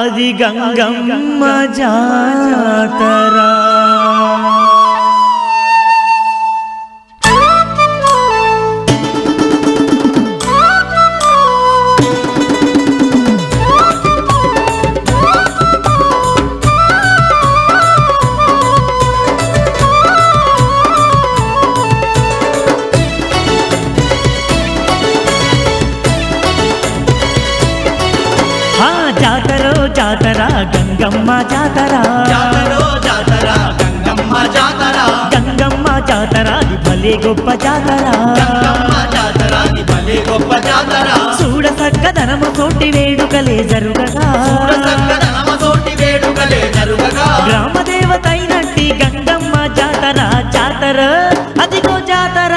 అది గంగమ్మ జాతరా. గంగమ్మ జాతర అది భలే గొప్ప జాతర. గంగమ్మ జాతర ఇది భలే గొప్ప జాతర. చూడ సక్కదనము తోటి వేడుకలే జరుగగా. చూడ చక్కదనమ తోటి వేడుకలే జరుగగా. గ్రామ దేవతైనట్టి గంగమ్మ జాతర జాతర అదిగో జాతర.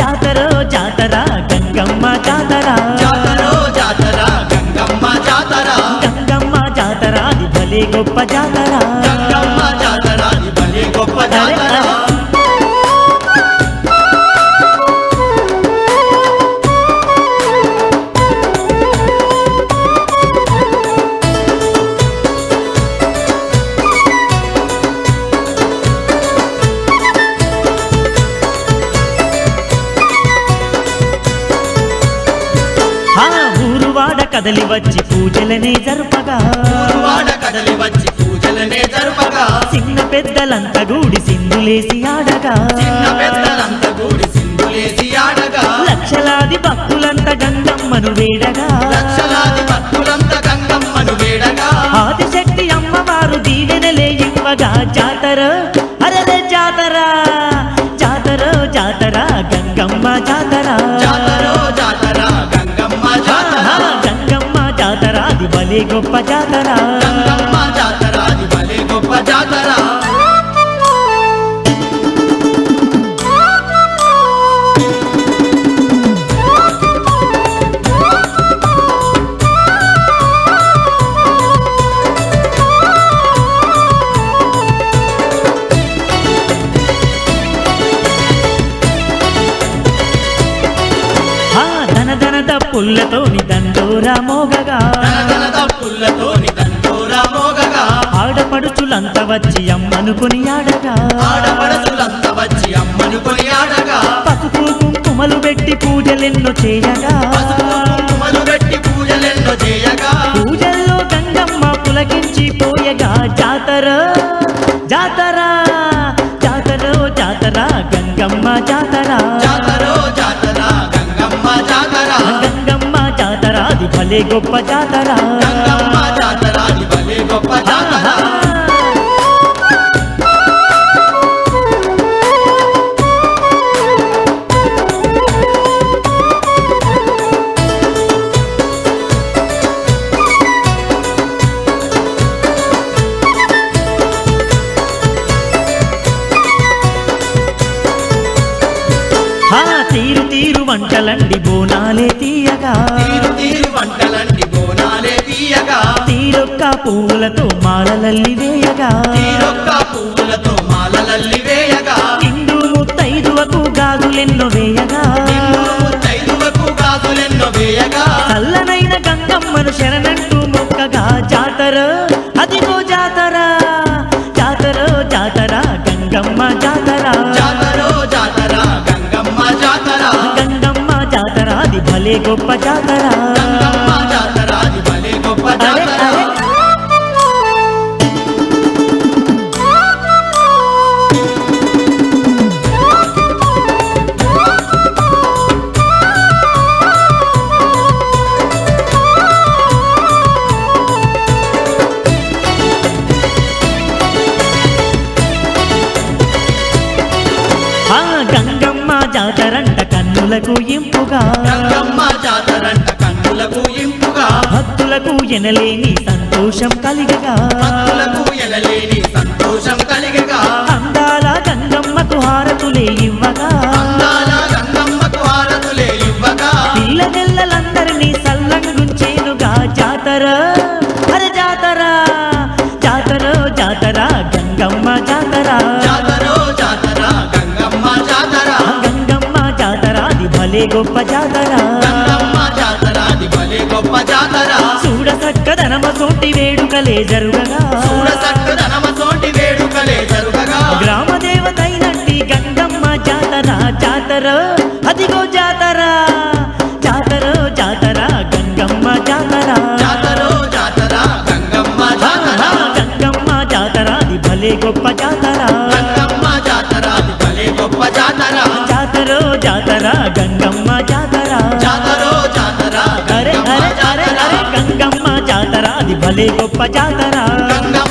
జాతర జాతర గంగమ్మ జాతర. జాతరో జాతర గంగమ్మ జాతర. గంగమ్మ జాతర అది భలే గొప్ప జాతర. కదలి వచ్చి పూజలనే జరుపగా. కదలి వచ్చి పూజలనే జరుపగా. చిన్న పెద్దలంతా గూడి సింధులేసి ఆడగా. చిన్న పెద్దలంత గూడి సింధులేసి ఆడగా. లక్షలాది భక్తులంతా గంగమ్మను భలే గొప్ప జాతర. గంగమ్మ జాతర భలే గొప్ప జాతర పుల్లతోని ఆడపడుచులంతా వచ్చి అమ్మను కొనియాడగా ఆడపడసులంత వచ్చి అమ్మను కొనియాడగా పసుపు కుంకుమలు పెట్టి పూజలెన్నో చేయగా పసుపు కుంకుమలు పెట్టి పూజలెన్నో చేయగా పూజల్లో గంగమ్మ పులకించి పోయగా జాతర జాతర జాతర జాతర గంగమ్మ జాతర. జాతరో జాతర గంగమ్మ జాతర. గంగమ్మ జాతర అది భలే గొప్ప జాతర. గంగమ్మ వంటలండి బోనాలే తీయగా. వంటలంటి బోనాలే తీయగా. తీరొక్క పువ్వులతో మాలలల్లి వేయగా. తీరొక్క గొప్ప జాతర. ఎనలేని సంతోషం కలిగగా. భక్తులకు ఎనలేని సంతోషం కలిగగా. అందాల గంగమ్మకు హారతులే ఇవ్వగా. అందాల గంగమ్మకు హారతులే ఇవ్వగా. పిల్ల నెల్లలందరినీ సల్లంగుంచేనుగా జాతర అరే జాతర జాతర జాతర గంగమ్మ జాతర. జాతరో జాతర గంగమ్మ జాతర. గంగమ్మ జాతర అది భలే గొప్ప వేడుకలే జరుగగా. గ్రామ దేవతైనంటి గంగమ్మ జాతర జాతర. జాతర అది భలే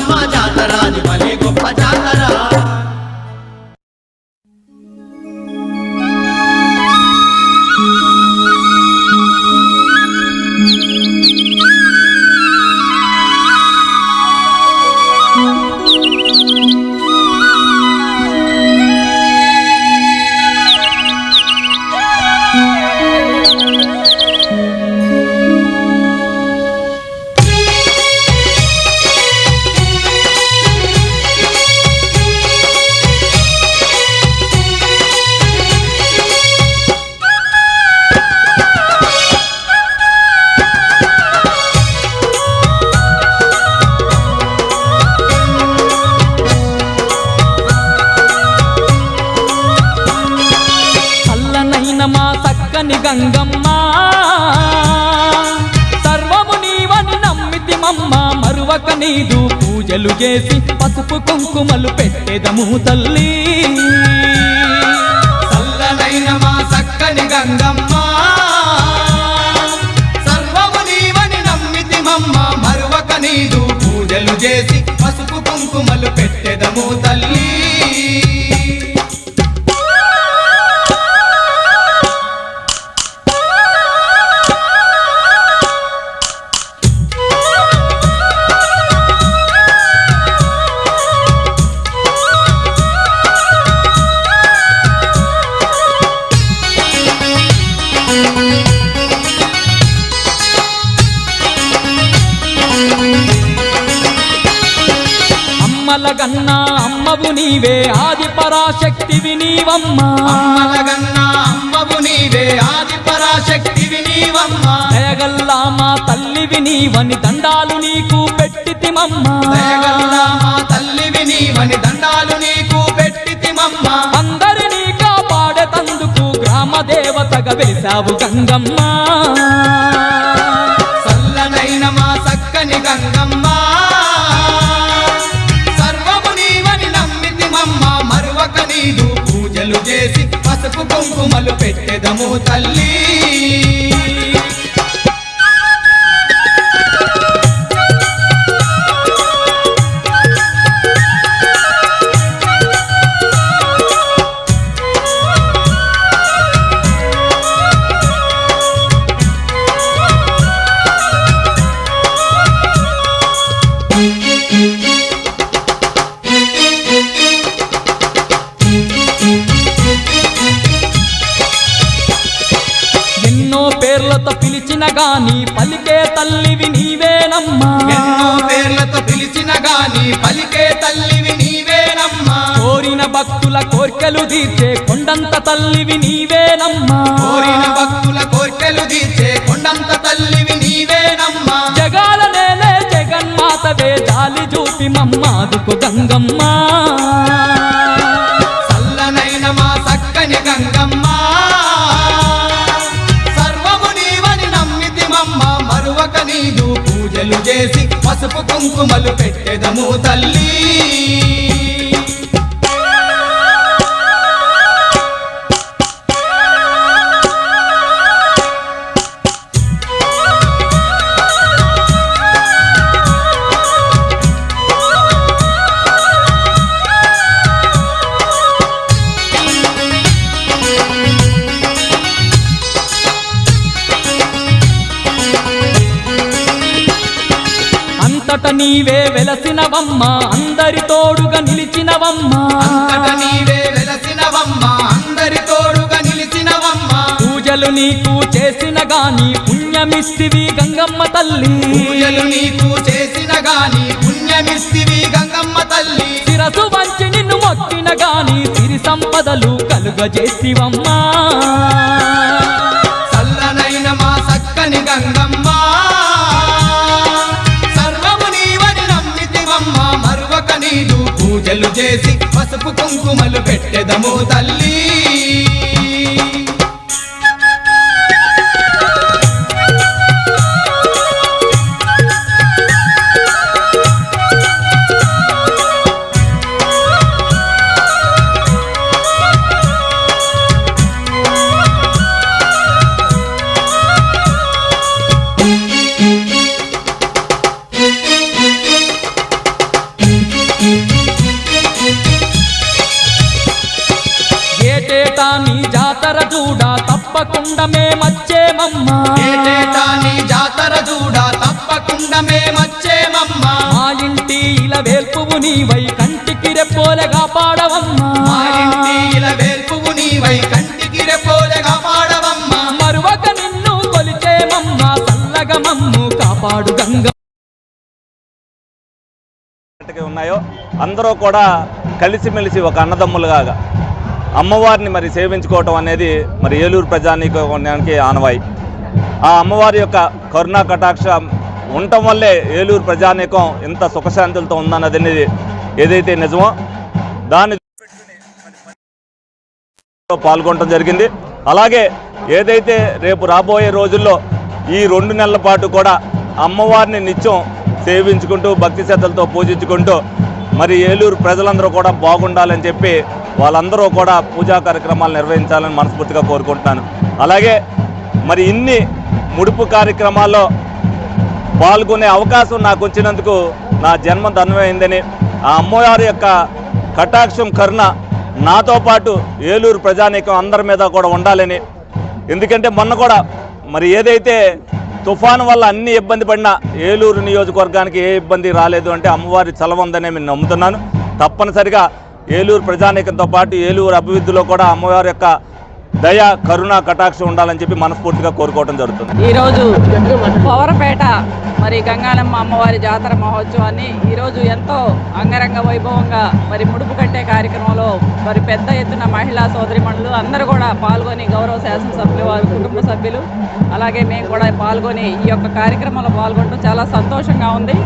చేసి పసుపు కుంకుమలు పెట్టెదము తల్లి. చల్లనైన మా చక్కని గంగమ్మ సర్వము నీవని నమ్మితి మమ్మ మరువక నీదు పూజలు చేసి పసుపు కుంకుమలు పెట్టెదము తల్లి. నీవే ఆది పరాశక్తివి నీవమ్మా అమ్మలగన్న అమ్మవు నీవే ఆది పరాశక్తివి నీవమ్మ దయగల్లా మా తల్లివి నీవని దండాలు నీకు పెట్టితిమమ్మా. దయగల్ల మా తల్లివి నీవని దండాలు నీకు పెట్టితిమమ్మ. అందరినీ కాపాడేతందుకు గ్రామ దేవతగా వెలిసావు గంగమ్మ. పసుపు పెట్టెదము తల్లి. భక్తుల కోర్కెలు తీర్చే కొండంత తల్లివి నీవేనమ్మా. కోరిన భక్తుల కోర్కెలు తీర్చే కొండంత తల్లివి నీవేనమ్మా. జగాల నేలే జగన్మాతవే జాలి చూపి మమ్మాదుకు గంగమ్మ. చల్లనైన మా చక్కని గంగమ్మ. సర్వము నీవని నమ్మితి మమ్మ. మరువక నీదు పూజలు చేసి పసుపు కుంకుమలు పెట్టెదము తల్లి. వెలసినవమ్మ అందరి తోడుగా నిలిచినవమ్మా. అంతట నీవే వెలసినవమ్మ అందరి తోడుగా నిలిచినవమ్మ. పూజలు నీకు చేసిన గాని పుణ్యమిస్తివి గంగమ్మ తల్లి. పూజలు నీకు చేసిన గాని పుణ్యమిస్తివి గంగమ్మ తల్లి. శిరసు వంచి నిన్ను మొక్కిన గాని సిరి సంపదలు కలుగజేసివమ్మా. చేసి పసుపు కుంకుమలు పెట్టెదము తల్లి. జాతర చూడ తప్పకుండా మేమచ్చేమమ్మా జాతర చూడ తప్పకుండా మేమచ్చేమమ్మా మా ఇంటి ఇలా వేల్పువు నీవై కంటికి రెప్పోలెగా పాడవమ్మా. మా ఇంటి ఇలా వేల్పువు నీవై కంటికి రెప్పోలెగా పాడవమ్మా. మరువక నిన్ను కొలిచేమమ్మా చల్లగా మమ్ము కాపాడు గంగ. ఉన్నట్టుగా ఉన్నాయో అందరూ కూడా కలిసిమెలిసి ఒక అన్నదమ్ములుగా అమ్మవారిని మరి సేవించుకోవటం అనేది మరి ఏలూరు ప్రజానీకానికి ఆనవాయి. ఆ అమ్మవారి యొక్క కరుణా కటాక్ష ఉండటం వల్లే ఏలూరు ప్రజానీకం ఇంత సుఖశాంతులతో ఉందన్నది అనేది ఏదైతే నిజమో దాన్ని పాల్గొనడం జరిగింది. అలాగే ఏదైతే రేపు రాబోయే రోజుల్లో ఈ రెండు నెలల పాటు కూడా అమ్మవారిని నిత్యం సేవించుకుంటూ భక్తి శ్రద్ధలతో పూజించుకుంటూ మరి ఏలూరు ప్రజలందరూ కూడా బాగుండాలని చెప్పి వాళ్ళందరూ కూడా పూజా కార్యక్రమాలు నిర్వహించాలని మనస్ఫూర్తిగా కోరుకుంటున్నాను. అలాగే మరి ఇన్ని ముడుపు కార్యక్రమాల్లో పాల్గొనే అవకాశం నాకు వచ్చినందుకు నా జన్మ ధన్యమైందని ఆ అమ్మవారి యొక్క కటాక్షం కరుణ నాతో పాటు ఏలూరు ప్రజానీకం అందరి మీద కూడా ఉండాలని. ఎందుకంటే మొన్న కూడా మరి ఏదైతే తుఫాను వల్ల అన్ని ఇబ్బంది పడినా ఏలూరు నియోజకవర్గానికి ఏ ఇబ్బంది రాలేదు అంటే అమ్మవారి చలవందనే నేను నమ్ముతున్నాను. తప్పనిసరిగా ఏలూరు ప్రజానీకంతో పాటు ఏలూరు అభివృద్ధిలో కూడా అమ్మవారి యొక్క దయ కరుణ కటాక్షం ఉండాలని చెప్పి మనస్ఫూర్తిగా కోరుకోవడం జరుగుతుంది. ఈరోజు పవరపేట మరి గంగానమ్మ అమ్మవారి జాతర మహోత్సవాన్ని ఈరోజు ఎంతో అంగరంగ వైభవంగా మరి ముడుపు కట్టే కార్యక్రమంలో మరి పెద్ద ఎత్తున మహిళా సోదరిమణులు అందరూ కూడా పాల్గొని గౌరవ శాసనసభ్యులు వారి కుటుంబ సభ్యులు అలాగే మేము కూడా పాల్గొని ఈ యొక్క కార్యక్రమంలో పాల్గొనడం చాలా సంతోషంగా ఉంది.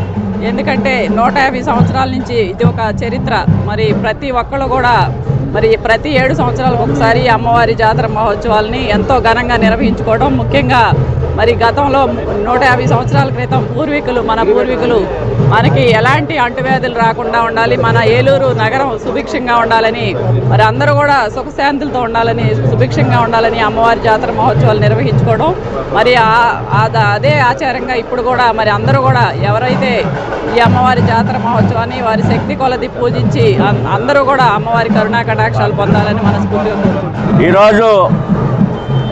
ఎందుకంటే నూట యాభై సంవత్సరాల నుంచి ఇది ఒక చరిత్ర. మరి ప్రతి ఒక్కళ్ళు కూడా మరి ప్రతి ఏడు సంవత్సరాలకు ఒకసారి అమ్మవారి జాతర మహోత్సవాల్ని ఎంతో ఘనంగా నిర్వహించుకోవడం ముఖ్యంగా మరి గతంలో నూట యాభై సంవత్సరాల క్రితం పూర్వీకులు మన పూర్వీకులు మనకి ఎలాంటి అంటువ్యాధులు రాకుండా ఉండాలి మన ఏలూరు నగరం సుభిక్షంగా ఉండాలని మరి అందరూ కూడా సుఖశాంతులతో ఉండాలని సుభిక్షంగా ఉండాలని అమ్మవారి జాతర మహోత్సవాలు నిర్వహించుకోవడం. మరి ఆ- అదే ఆచారంగా ఇప్పుడు కూడా మరి అందరూ కూడా ఎవరైతే ఈ అమ్మవారి జాతర మహోత్సవాన్ని వారి శక్తి కొలది పూజించి అందరూ కూడా అమ్మవారి కరుణా కటాక్షాలు పొందాలని మనస్ఫూర్తిగా కోరుకుంటున్నాను. ఈరోజు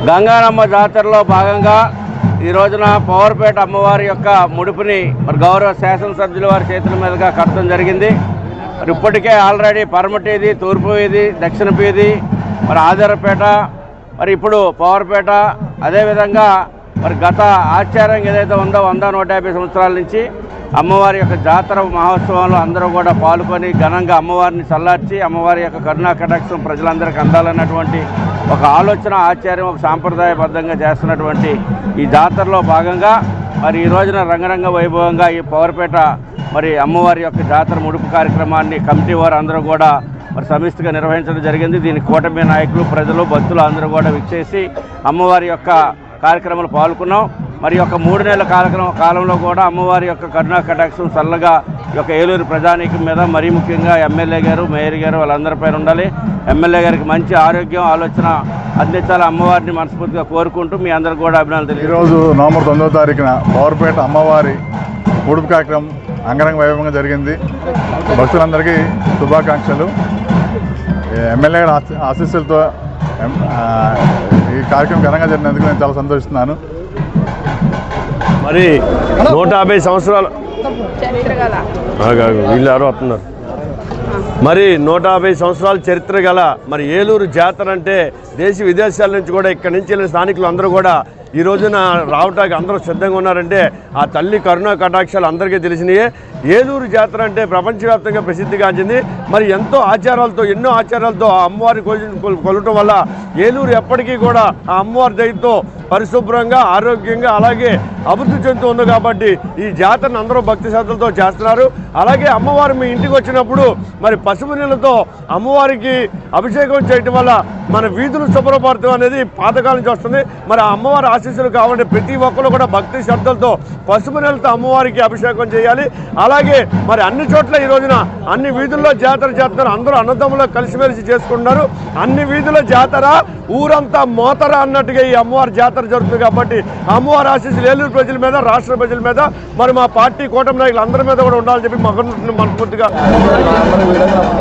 గంగారమ్మ జాతరలో భాగంగా ఈ రోజున పవర్పేట అమ్మవారి యొక్క ముడుపుని మరి గౌరవ శాసనసభ్యుల వారి చేతుల మీదుగా కట్టడం జరిగింది. మరి ఇప్పటికే ఆల్రెడీ పరమటి వీధి తూర్పు వీధి దక్షిణ వీధి మరి ఆధారపేట మరి ఇప్పుడు పవర్పేట అదేవిధంగా మరి గత ఆచారం ఏదైతే ఉందో వంద నూట యాభై సంవత్సరాల నుంచి అమ్మవారి యొక్క జాతర మహోత్సవంలో అందరూ కూడా పాల్గొని ఘనంగా అమ్మవారిని చల్లార్చి అమ్మవారి యొక్క కరుణా కటాక్షం ప్రజలందరికీ అందాలన్నటువంటి ఒక ఆలోచన ఆచార్యం ఒక సాంప్రదాయబద్ధంగా చేస్తున్నటువంటి ఈ జాతరలో భాగంగా మరి ఈ రోజున రంగరంగ వైభవంగా ఈ పవర్పేట మరి అమ్మవారి యొక్క జాతర ముడుపు కార్యక్రమాన్ని కమిటీ వారు అందరూ కూడా మరి సమిష్టిగా నిర్వహించడం జరిగింది. దీని కూటమి నాయకులు ప్రజలు భక్తులు అందరూ కూడా విచ్చేసి అమ్మవారి యొక్క కార్యక్రమాలు పాల్గొన్నాం. మరి యొక్క మూడు నెలల కార్యక్రమం కాలంలో కూడా అమ్మవారి యొక్క కరుణా కటాక్షం చల్లగా ఈ యొక్క ఏలూరు ప్రజానీకం మీద మరీ ముఖ్యంగా ఎమ్మెల్యే గారు మేయర్ గారు వాళ్ళందరిపైన ఉండాలి. ఎమ్మెల్యే గారికి మంచి ఆరోగ్యం ఆలోచన అందించాలి అమ్మవారిని మనస్ఫూర్తిగా కోరుకుంటూ మీ అందరికి కూడా అభినందనలు తెలియదు ఈరోజు నవంబర్ తొమ్మిదవ తారీఖున పవర్పేట అమ్మవారి ఉడుపు కార్యక్రమం అంగరంగ వైభవంగా జరిగింది. భక్తులందరికీ శుభాకాంక్షలు. ఎమ్మెల్యే గారి ఆశీస్సులతో ఎం- ఈ కార్యక్రమం ఘనంగా జరిగినందుకు నేను చాలా సంతోషిస్తున్నాను. మరి నూట యాభై సంవత్సరాలు వీళ్ళు ఎవరో వస్తున్నారు. మరి నూట యాభై సంవత్సరాల చరిత్ర గల మరి ఏలూరు జాతర అంటే దేశ విదేశాల నుంచి కూడా ఇక్కడ నుంచి వెళ్ళిన స్థానికులు అందరూ కూడా ఈ రోజున రావటానికి అందరూ సిద్ధంగా ఉన్నారంటే ఆ తల్లి కరుణా కటాక్షాలు అందరికీ తెలిసినాయి. ఏలూరు జాతర అంటే ప్రపంచవ్యాప్తంగా ప్రసిద్ధిగాంచింది మరి ఎంతో ఆచారాలతో ఎన్నో ఆచారాలతో ఆ అమ్మవారి కొలటం కొలవటం వల్ల ఏలూరు ఎప్పటికీ కూడా ఆ అమ్మవారి దయతో పరిశుభ్రంగా ఆరోగ్యంగా అలాగే అభివృద్ధి చెందుతూ ఉంది కాబట్టి ఈ జాతరను అందరూ భక్తి శ్రద్ధలతో చేస్తున్నారు. అలాగే అమ్మవారు మీ ఇంటికి వచ్చినప్పుడు మరి పసుపు నీళ్ళతో అమ్మవారికి అభిషేకం చేయటం వల్ల మన వీధులు శుభ్రపడతాం అనేది పాతకాలం నుంచి వస్తుంది. మరి ఆ అమ్మవారి ఆశీస్సులు కావాలంటే ప్రతి ఒక్కరు కూడా భక్తి శ్రద్ధలతో పసుపు నెలతో అమ్మవారికి అభిషేకం చేయాలి. అలాగే మరి అన్ని చోట్ల ఈ రోజున అన్ని వీధుల్లో జాతర చేస్తున్నారు అందరూ అన్నదమ్ములో కలిసిమెలిసి చేసుకుంటున్నారు. అన్ని వీధుల జాతర ఊరంతా మోతర అన్నట్టుగా ఈ అమ్మవారి జాతర జరుగుతుంది కాబట్టి అమ్మవారి ఆశీస్సులు ఏలూరు ప్రజల మీద రాష్ట్ర ప్రజల మీద మరి మా పార్టీ కూటమి నాయకులు అందరి మీద కూడా ఉండాలని చెప్పి మగ మనస్ఫూర్తిగా